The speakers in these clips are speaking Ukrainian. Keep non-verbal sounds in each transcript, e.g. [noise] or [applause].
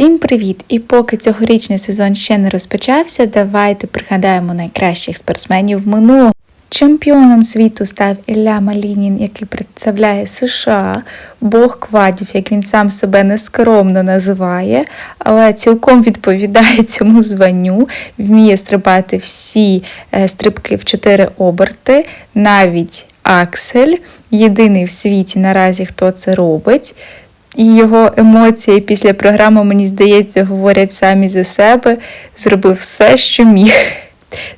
Всім привіт! І поки цьогорічний сезон ще не розпочався, давайте пригадаємо найкращих спортсменів минулого. Чемпіоном світу став Ілля Малінін, який представляє США, бог квадів, як він сам себе нескромно називає, але цілком відповідає цьому званню, вміє стрибати всі е, стрибки в чотири оберти, навіть Аксель, єдиний в світі наразі, хто це робить. І його емоції після програми, мені здається, говорять самі за себе. Зробив все, що міг.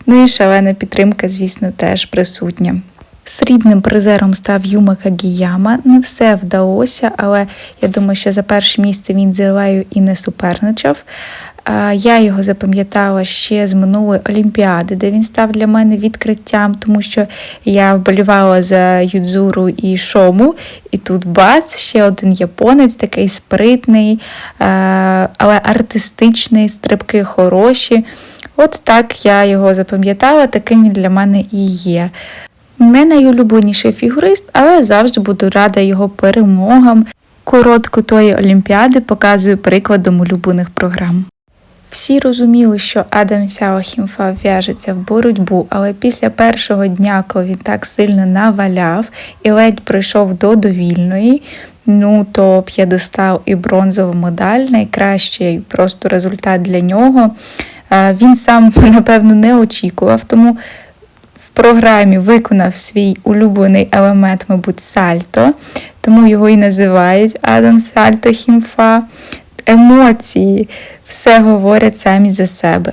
Ну і шалена підтримка, звісно, теж присутня. Срібним призером став Юма Кагіяма. Не все вдалося, але я думаю, що за перше місце він з Ілею і не суперничав. Я його запам'ятала ще з минулої Олімпіади, де він став для мене відкриттям, тому що я вболівала за Юдзуру і Шому, і тут бац, ще один японець, такий спритний, але артистичний, стрибки хороші. От так я його запам'ятала, таким він для мене і є. Не найулюбленіший фігурист, але завжди буду рада його перемогам. Коротко тої Олімпіади показую прикладом улюблених програм. Всі розуміли, що Адам Сяохімфа в'яжеться в боротьбу, але після першого дня, коли він так сильно наваляв і ледь прийшов до довільної, ну то п'єдестал і бронзова медаль найкращий просто результат для нього. Е, Він сам, [laughs] напевно, не очікував, тому програмі виконав свій улюблений елемент, мабуть, сальто, тому його і називають Адам Сальто Хімфа. Емоції все говорять самі за себе.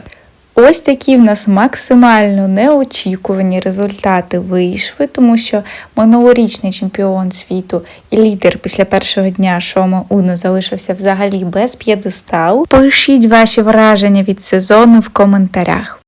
Ось такі в нас максимально неочікувані результати вийшли, тому що минулорічний чемпіон світу і лідер після першого дня Шома Уно залишився взагалі без п'єдесталу. Пишіть ваші враження від сезону в коментарях.